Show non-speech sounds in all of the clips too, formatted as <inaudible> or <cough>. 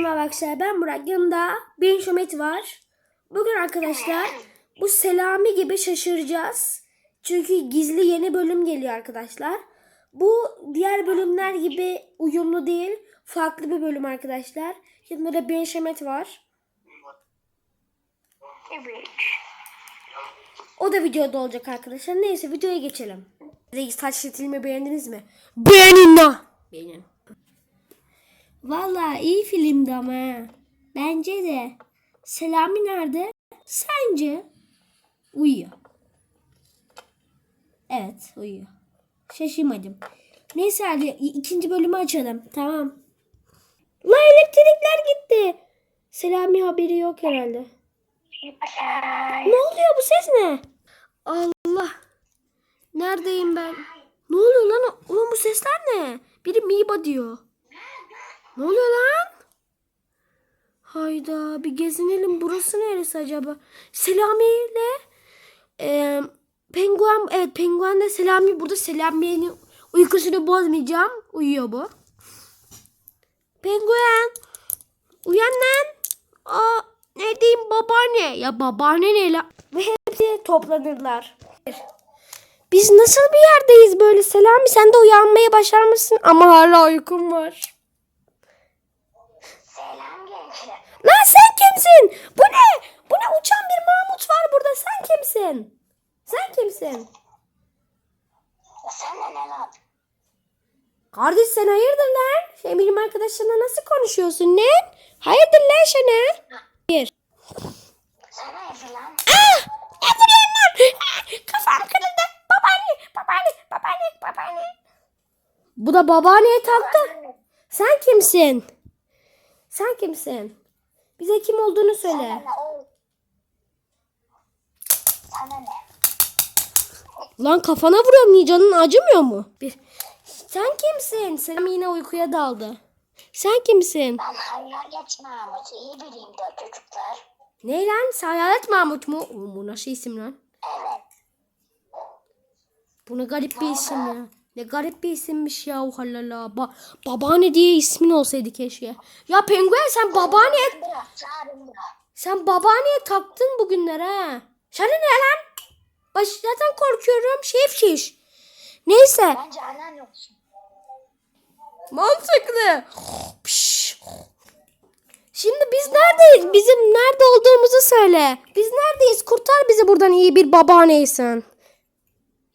merhaba arkadaşlar. Ben Burak. Yanımda bir Şomet var. Bugün arkadaşlar bu Selami gibi şaşıracağız. Çünkü gizli yeni bölüm geliyor arkadaşlar. Bu diğer bölümler gibi uyumlu değil. Farklı bir bölüm arkadaşlar. Yanımda da bir Şomet var. O da videoda olacak arkadaşlar. Neyse videoya geçelim. Reis saç stilimi beğendiniz mi? Beğenin la. Beğenin. Valla iyi filmdi ama. Bence de. Selami nerede? Sence? Uyuyor. Evet uyuyor. Şaşırmadım. Neyse hadi ikinci bölümü açalım. Tamam. La elektrikler gitti. Selami haberi yok herhalde. Ne oluyor bu ses ne? Allah. Neredeyim ben? Ne oluyor lan? Ulan bu sesler ne? Biri Miba diyor. Ne oluyor lan? Hayda bir gezinelim. Burası neresi acaba? Selami ile e, penguen evet penguen de Selami burada Selami'nin uykusunu bozmayacağım. Uyuyor bu. Penguen uyan lan. Aa, neredeyim babaanne? Ya babaanne ne la? Ve hepsi toplanırlar. Biz nasıl bir yerdeyiz böyle Selami? Sen de uyanmaya başarmışsın ama hala uykum var. Selam gençler. Lan sen kimsin? Bu ne? Bu ne uçan bir Mahmut var burada. Sen kimsin? Sen kimsin? Sen ne lan? Kardeş sen hayırdır lan? Şey benim arkadaşlarına nasıl konuşuyorsun ne? Hayırdır lan sana? Bir. Sen hayırdır lan? Ah! Ne vuruyorsun lan? Ah! Kafam kırıldı. Babaanne, babaanne, babaanne, babaanne. Bu da babaanneye taktı. Sen kimsin? Sen kimsin? Bize kim olduğunu söyle. Sana ne oğlum? Sana ne? Lan kafana vuruyorum niye canın acımıyor mu? Bir. Sen kimsin? Selam yine uykuya daldı. Sen kimsin? Ben hayalet Mahmut. İyi biriyim de çocuklar. Ne lan? Sen Hayalet Mahmut mu? Oğlum bu nasıl isim lan? Evet. Bu ne garip bir isim ya. Ne garip bir isimmiş ya. Oh halala. Ba babaanne diye ismin olsaydı keşke. Ya penguen sen babaanneye sen babaanneye taktın bugünler ha. Sana ne lan? Baş zaten korkuyorum. Şef şiş. Neyse. Bence olsun. Mantıklı. Şimdi biz neredeyiz? Bizim nerede olduğumuzu söyle. Biz neredeyiz? Kurtar bizi buradan iyi bir babaanneysen.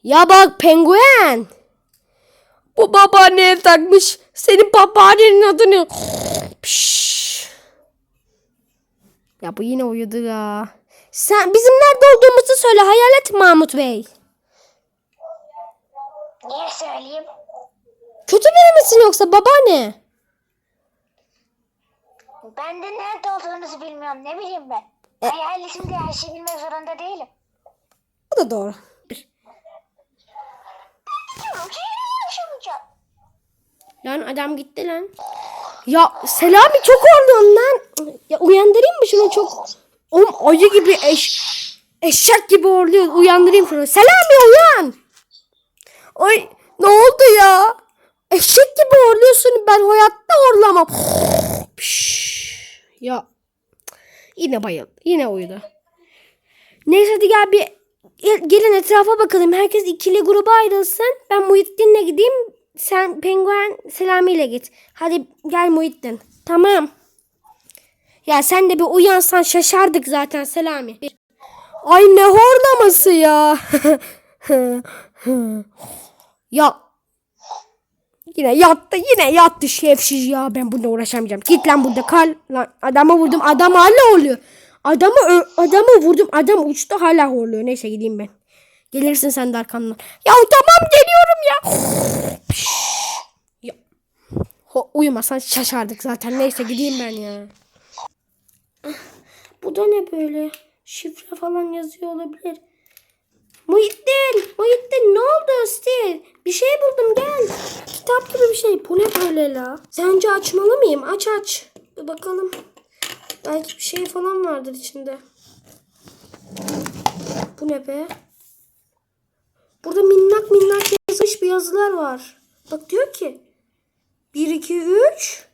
Ya bak penguen. Bu babaanneye takmış. Senin babaannenin adını. Piş. Ya bu yine uyudu ya. Sen bizim nerede olduğumuzu söyle Hayalet Mahmut Bey. Niye söyleyeyim? Kötü biri misin yoksa babaanne? Ben de nerede olduğunuzu bilmiyorum. Ne bileyim ben. Hayaletim diye her şeyi bilmek zorunda değilim. Bu da doğru. Lan adam gitti lan. Ya Selami çok horluyorsun lan. Ya uyandırayım mı şunu çok? Oğlum ayı gibi eş eşek gibi horluyor. Uyandırayım şunu. Selami uyan. Ay ne oldu ya? Eşek gibi horluyorsun. Ben hayatta horlamam. Piş. ya yine bayıldı. Yine uyudu. Neyse hadi gel bir gel- gelin etrafa bakalım. Herkes ikili gruba ayrılsın. Ben Muhittin'le gideyim. Sen penguen Selami ile git. Hadi gel Muhittin. Tamam. Ya sen de bir uyansan şaşardık zaten Selami. Ay ne horlaması ya. <laughs> ya Yine yattı yine yattı şefsiz ya ben bununla uğraşamayacağım. Git lan burada kal. Lan adama vurdum adam hala oluyor. Adamı adamı vurdum adam uçtu hala horluyor. Neyse gideyim ben. Gelirsin sen de arkamdan. Ya tamam geliyorum ya. ya. Ho, uyumasan şaşardık zaten. Neyse gideyim ben ya. Ah, Bu da ne böyle? Şifre falan yazıyor olabilir. Muhittin, Muhittin ne oldu Steve? Bir şey buldum gel. Kitap gibi bir şey. Bu ne böyle la? Sence açmalı mıyım? Aç aç. Bir bakalım. Belki bir şey falan vardır içinde. Bu ne be? Burada minnak minnak yazılmış bir yazılar var. Bak diyor ki 1 2 3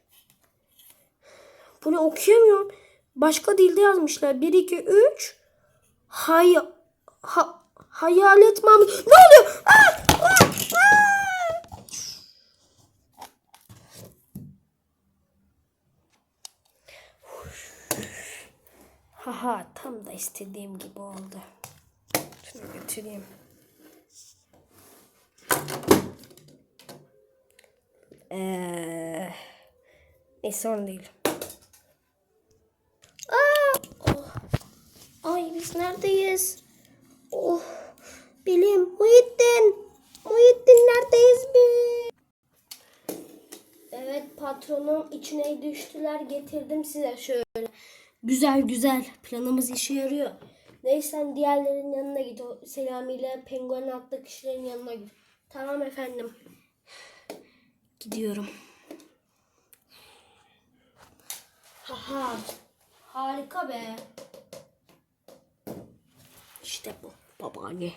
Bunu okuyamıyorum. Başka dilde yazmışlar. 1 2 3 Hay ha, hayalet mam. Ne oluyor? Aa! Aa! Haha tam da istediğim gibi oldu. Şunu götüreyim. Ee, neyse sorun değil. Aa! Oh. Ay biz neredeyiz? Oh. Bilim. Muhittin. Muhittin neredeyiz biz? Evet patronum içine düştüler getirdim size şöyle. Güzel güzel planımız işe yarıyor. Neyse sen diğerlerinin yanına git. O Selami ile penguen adlı kişilerin yanına git. Tamam efendim. Gidiyorum. Haha. Harika be. İşte bu babaanne.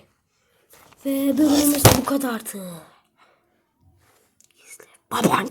Ve bölümümüz bu kadardı. İzle babaanne.